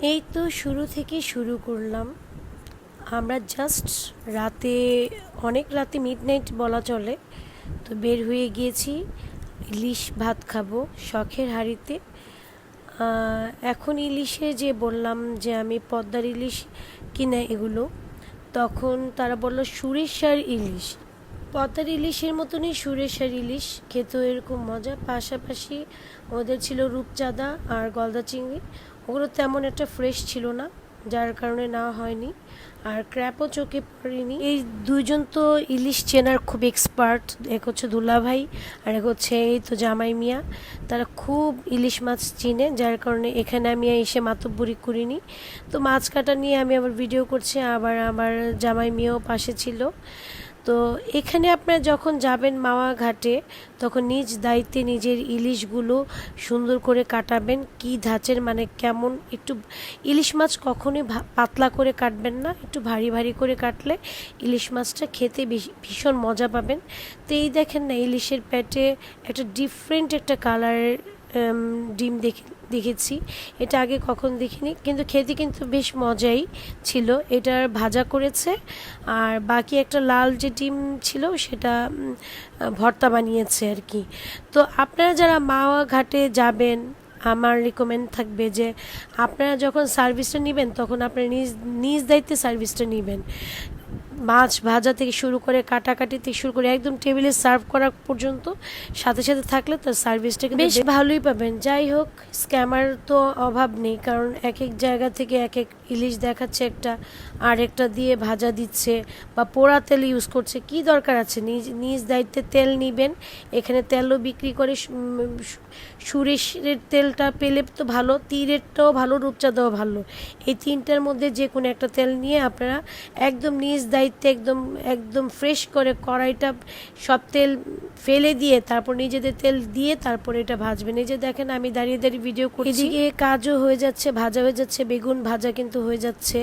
এই তো শুরু থেকে শুরু করলাম। আমরা জাস্ট রাতে, অনেক রাতে মিড নাইট বলা চলে। তো বের হয়ে গিয়েছি, ইলিশ ভাত খাব শখের হাঁড়িতে। এখন ইলিশে যে বললাম যে আমি পদ্মার ইলিশ কিনা এগুলো, তখন তারা বলল সুরেশ্বর ইলিশ। পদ্মার ইলিশের মতনই সুরেশ্বর ইলিশ, খেতেও এরকম মজা। পাশাপাশি ওদের ছিল রূপচাঁদা আর গলদা চিংড়ি। ওগুলো তেমন একটা ফ্রেশ ছিল না, যার কারণে না হয়নি। আর ক্র্যাপও চোখে পড়েনি। এই দুইজন তো ইলিশ চেনার খুব এক্সপার্ট এক হচ্ছে দুলা ভাই আর এক হচ্ছে এই তো জামাই মিয়া। তারা খুব ইলিশ মাছ চিনে, যার কারণে এখানে আমি এসে মাতব্বরি করিনি। তো মাছ কাটা নিয়ে আমি আবার ভিডিও করছি, আবার আমার জামাই মিয়াও পাশে ছিল। তো এখানে আপনারা যখন যাবেন মাওয়া ঘাটে, তখন নিজ দায়িত্বে নিজের ইলিশগুলো সুন্দর করে কাটাবেন। কি ধাঁচের মানে কেমন একটু ইলিশ মাছ কখনোই পাতলা করে কাটবেন না। একটু ভারী ভারী করে কাটলে ইলিশ মাছটা খেতে ভীষণ মজা পাবেন। তো এই দেখেন না, ইলিশের পেটে একটা ডিফারেন্ট একটা কালারের ডিম দেখে, দেখেছি। এটা আগে কখন দেখিনি, কিন্তু খেতে কিন্তু বেশ মজাই ছিল। এটার ভাজা করেছে, আর বাকি একটা লাল যে ডিম ছিল, সেটা ভর্তা বানিয়েছে আর কি। তো আপনারা যারা মাওয়া ঘাটে যাবেন, আমার রিকমেন্ড থাকবে যে, আপনারা যখন সার্ভিসটা নেবেন, তখন আপনারা নিজ নিজ দায়িত্বে সার্ভিসটা নেবেন। মাছ ভাজা থেকে শুরু করে কাটাকাটি থেকে শুরু করে একদম টেবিলে সার্ভ করা পর্যন্ত সাথে সাথে থাকলে তার সার্ভিসটা কিন্তু বেশ ভালোই পাবেন। যাই হোক স্ক্যামার তো অভাব নেই কারণ এক এক জায়গা থেকে এক এক ইলিশ দেখাচ্ছে একটা আর একটা দিয়ে ভাজা দিচ্ছে বা পোড়া তেল ইউজ করছে। কি দরকার আছে? নিজ নিজ দায়িত্বে তেল নিবেন এখানে তেলও বিক্রি করে সুরেশের তেলটা পেলে তো ভালো তীরেরটাও ভালো রূপচাঁদাও ভালো। এই তিনটার মধ্যে যে কোনো একটা তেল নিয়ে আপনারা একদম নিজ দায়িত্বে একদম একদম ফ্রেশ করে কড়াইটা সব তেল ফেলে দিয়ে তারপর নিজেদের তেল দিয়ে তারপর এটা ভাজবেন। এই যে দেখেন আমি দাঁড়িয়ে দাঁড়িয়ে ভিডিও করছি। এদিকে কাজও হয়ে যাচ্ছে, ভাজা হয়ে যাচ্ছে, বেগুন ভাজা কিন্তু হয়ে যাচ্ছে।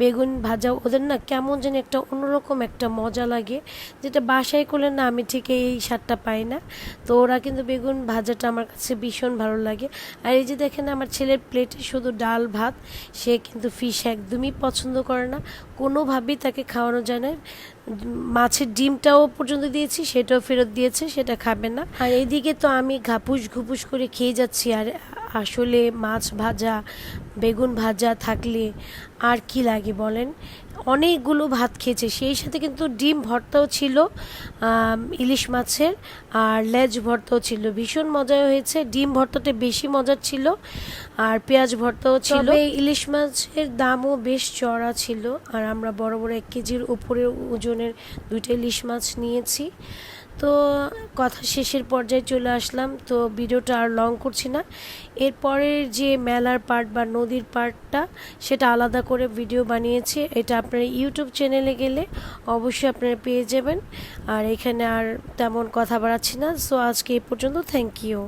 বেগুন ভাজা ওদের না কেমন যেন একটা অন্যরকম একটা মজা লাগে। যেটা বাসায় করলে না আমি ঠিক এই স্বাদটা পাই না। তো ওরা কিন্তু বেগুন ভাজাটা আমার কাছে ভীষণ ভালো লাগে। আর এই যে দেখেন আমার ছেলের প্লেটে শুধু ডাল ভাত, সে কিন্তু ফিশ একদমই পছন্দ করে না। কোনোভাবেই তাকে খাওয়ানো না মাছের ডিমটাও পর্যন্ত দিয়েছি, সেটাও ফেরত দিয়েছে, সেটা খাবে না। আর এদিকে তো আমি ঘাপুস ঘুপুস করে খেয়ে যাচ্ছি, আর আসলে মাছ ভাজা বেগুন ভাজা থাকলে আর কি লাগে বলেন? অনেকগুলো ভাত খেয়েছে সেই সাথে কিন্তু ডিম ভর্তাও ছিল ইলিশ মাছের আর লেজ ভর্তাও ছিল। ভীষণ মজা হয়েছে ডিম ভর্তাটা বেশি মজার ছিল আর পেঁয়াজ ভর্তাও ছিল। ইলিশ মাছের দামও বেশ চড়া ছিল আর আমরা বড় বড় এক কেজির উপরে ওজনের দুইটা ইলিশ মাছ নিয়েছি। তো কথা শেষের পর্যায়ে চলে আসলাম। তো ভিডিওটা আর লং করছি না। এরপরের যে মেলার পার্ট বা নদীর পার্টটা সেটা আলাদা করে ভিডিও বানিয়েছি। এটা আপনার ইউটিউব চ্যানেলে গেলে অবশ্যই আপনারা পেয়ে যাবেন। আর এখানে আর তেমন কথা বাড়াচ্ছি না। সো আজকে এই পর্যন্ত থ্যাংক ইউ